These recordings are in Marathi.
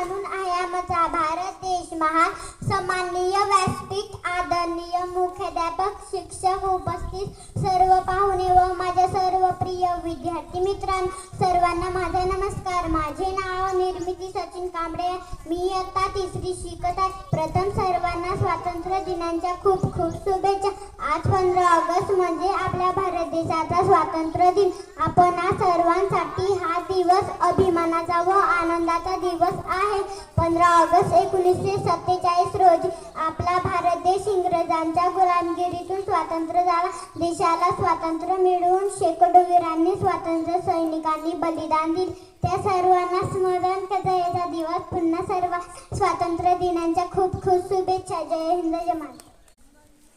माझा भारत देश महान. सन्माननीय व्यासपीठ आदरणीय मुख्याध्यापक शिक्षक उपस्थित. सर्व पाहुणे व माझ्या सर्व प्रिय विद्यार्थी मित्रांनो सर्वांना माझा नमस्कार. माझे नाव निर्मिती सचिन कांबळे मी आता तिसरी शिकत आहे. प्रथम सर्वांना स्वातंत्र्य दिनांच्या खूप खूप शुभेच्छा. आज पंधरा ऑगस्ट म्हणजे आपल्या भारत देशाचा स्वातंत्र्य दिन. आपण आज सर्वांसाठी हा दिवस अभिमानाचा व आनंदाचा दिवस आहे. पंधरा ऑगस्ट एकोणीसशे सत्तेचाळीस रोजी आपला भारत देश इंग्रजांच्या गुलामगिरीतून स्वातंत्र्य झाला. देशाला स्वातंत्र्य मिळवून शेकडो वीरांनी स्वातंत्र्य सैनिकांनी बलिदान दिले. त्या सर्वांना स्मरण करायचा दिवस पुन्हा सर्व स्वातंत्र्य दिनांच्या खूप खूप शुभेच्छा. जय हिंद जमान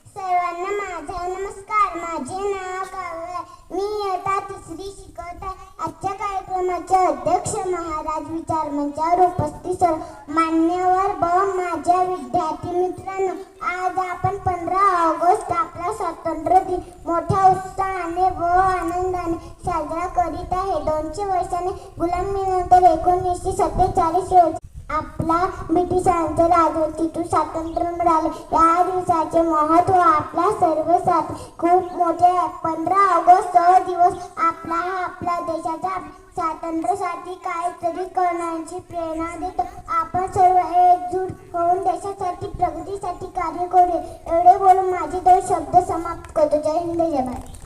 सर्वांना माझा नमस्कार. माझे नाव काव्य मी येता तिसरी कार्यक्रमाचे अध्यक्ष महाराज विचार मंचावर उपस्थित मान्यवर व माझ्या विद्यार्थी मित्रांनो आज आपण पंधरा ऑगस्ट आपला स्वातंत्र्य दिन मोठ्या उत्साहाने व आनंदाने साजरा करीत आहे. दोनशे वर्षाने गुलामीनंतर एकोणीसशे सत्तेचाळीस रोजी आपला ब्रिटिशांच्या राजवटीतून स्वातंत्र्य मिळाले. या दिवसाचे महत्त्व आपल्या सर्वसात. खूप मोठे आहे पंधरा ऑगस्ट सह दिवस. आपला हा आपल्या देशाच्या स्वातंत्र्यासाठी काहीतरी करण्याची प्रेरणा देतो. आपण सर्व एकजूट होऊन देशासाठी प्रगतीसाठी कार्य करू एवढे बोलून माझे दोन शब्द समाप्त करतो. जय हिंद जय भारत.